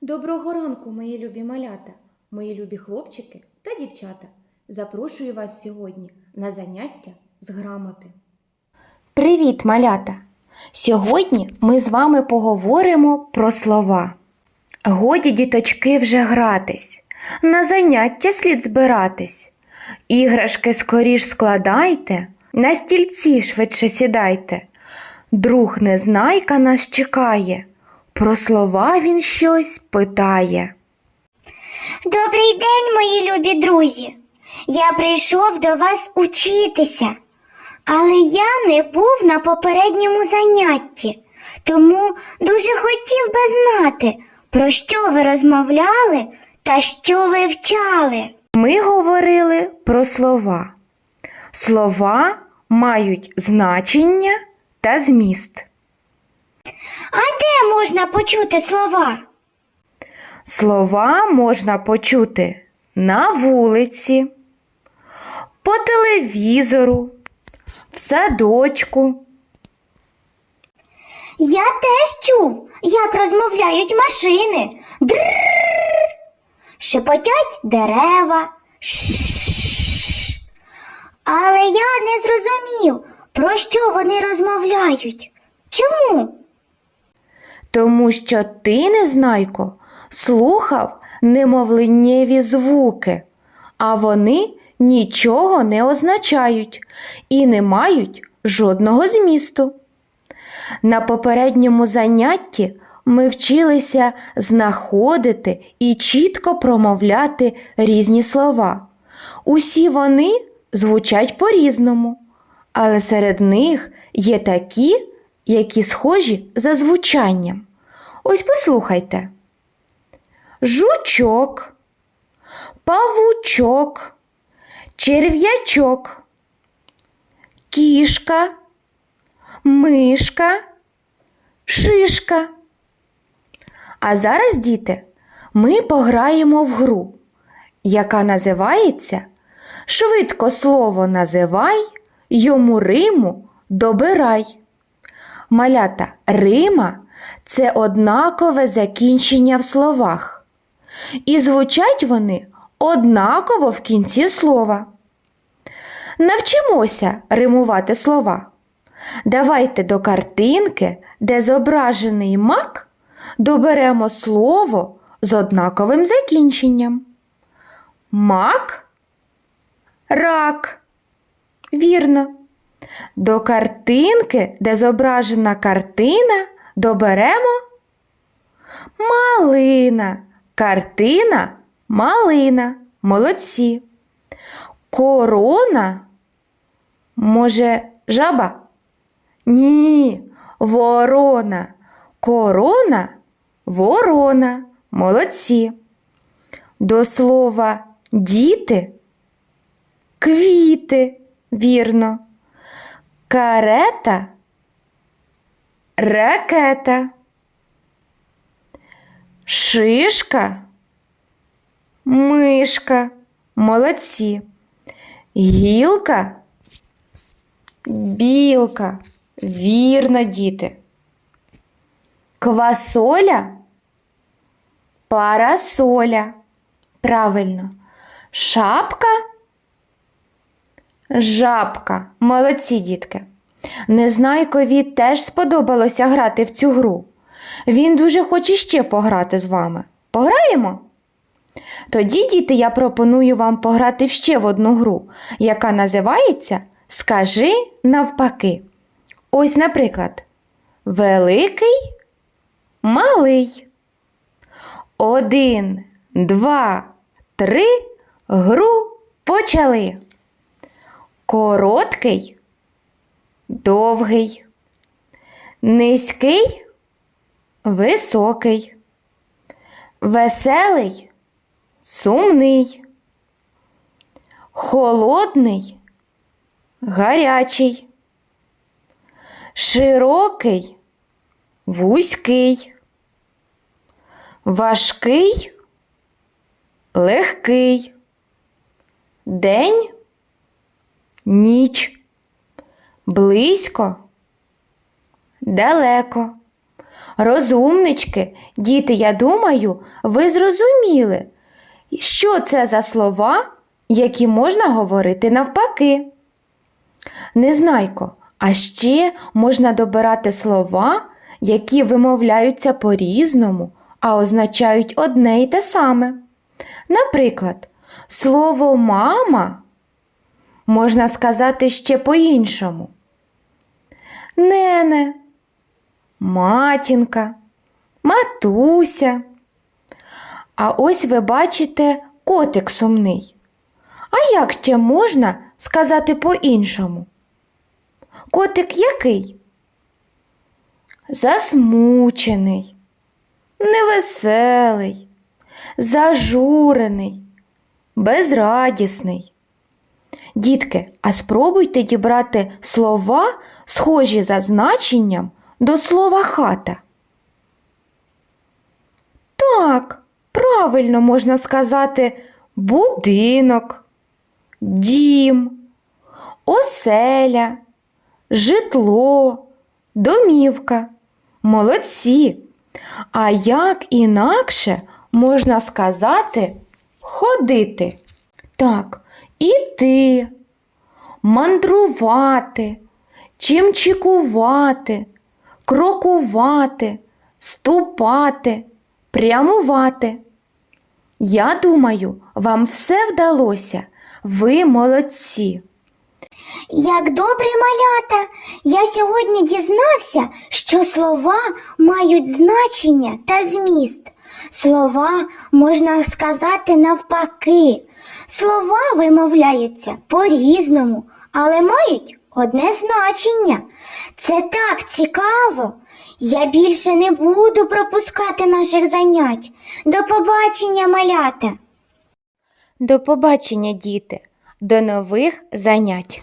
Доброго ранку, мої любі малята, мої любі хлопчики та дівчата. Запрошую вас сьогодні на заняття з грамоти. Привіт, малята! Сьогодні ми з вами поговоримо про слова. Годі, діточки, вже гратись, на заняття слід збиратись. Іграшки скоріш складайте, на стільці швидше сідайте. Друг незнайка нас чекає, про слова він щось питає. Добрий день, мої любі друзі. Я прийшов до вас учитися, але я не був на попередньому занятті, тому дуже хотів би знати, про що ви розмовляли та що ви вчали. Ми говорили про слова. Слова мають значення та зміст. А де можна почути слова? Слова можна почути на вулиці, по телевізору, в садочку. Я теж чув, як розмовляють машини. Дрррррр. Шепотять дерева. Шш. Але я не зрозумів, про що вони розмовляють. Чому? Тому що ти, незнайко, слухав немовленнєві звуки, а вони нічого не означають і не мають жодного змісту. На попередньому занятті ми вчилися знаходити і чітко промовляти різні слова. Усі вони звучать по-різному, але серед них є такі, які схожі за звучанням. Ось послухайте. Жучок, павучок, черв'ячок, кішка, мишка, шишка. А зараз, діти, ми пограємо в гру, яка називається Швидко слово називай, йому риму добирай. Малята Рима це однакове закінчення в словах. І звучать вони однаково в кінці слова. Навчимося римувати слова. Давайте до картинки, де зображений мак, доберемо слово з однаковим закінченням. Мак рак. Вірно. До картинки, де зображена картина, доберемо малина. Картина малина. Молодці. Корона. Може, жаба? Ні, ворона. Корона ворона. Молодці. До слова діти квіти. Вірно. Карета ракета. Шишка мишка. Молодці. Гілка білка. Вірно, діти. Квасоля парасоля. Правильно. Шапка Жабка. Молодці, дітки. Незнайкові теж сподобалося грати в цю гру. Він дуже хоче ще пограти з вами. Пограємо? Тоді, діти, я пропоную вам пограти в ще в одну гру, яка називається Скажи навпаки. Ось, наприклад, Великий, малий. Один, два, три. Гру почали. Короткий, довгий, низький, високий, веселий, сумний, холодний, гарячий, широкий, вузький, важкий, легкий, день ніч, близько, далеко, Розумнички, діти, я думаю, ви зрозуміли, що це за слова, які можна говорити навпаки. Незнайко, а ще можна добирати слова, які вимовляються по-різному, а означають одне й те саме. Наприклад, слово мама можна сказати ще по-іншому. Нене, матінка, матуся. А ось ви бачите котик сумний. А як ще можна сказати по-іншому? Котик який? Засмучений, невеселий, зажурений, безрадісний. Дітки, а спробуйте дібрати слова, схожі за значенням до слова хата. Так, правильно можна сказати будинок, дім, оселя, житло, домівка. Молодці. А як інакше можна сказати ходити? Так, іти, мандрувати, чимчикувати, крокувати, ступати, прямувати. Я думаю, вам все вдалося. Ви молодці. Як добре малята, я сьогодні дізнався, що слова мають значення та зміст. Слова можна сказати навпаки. Слова вимовляються по-різному, але мають одне значення. Це так цікаво. Я більше не буду пропускати наших занять. До побачення, малята! До побачення, діти, до нових занять.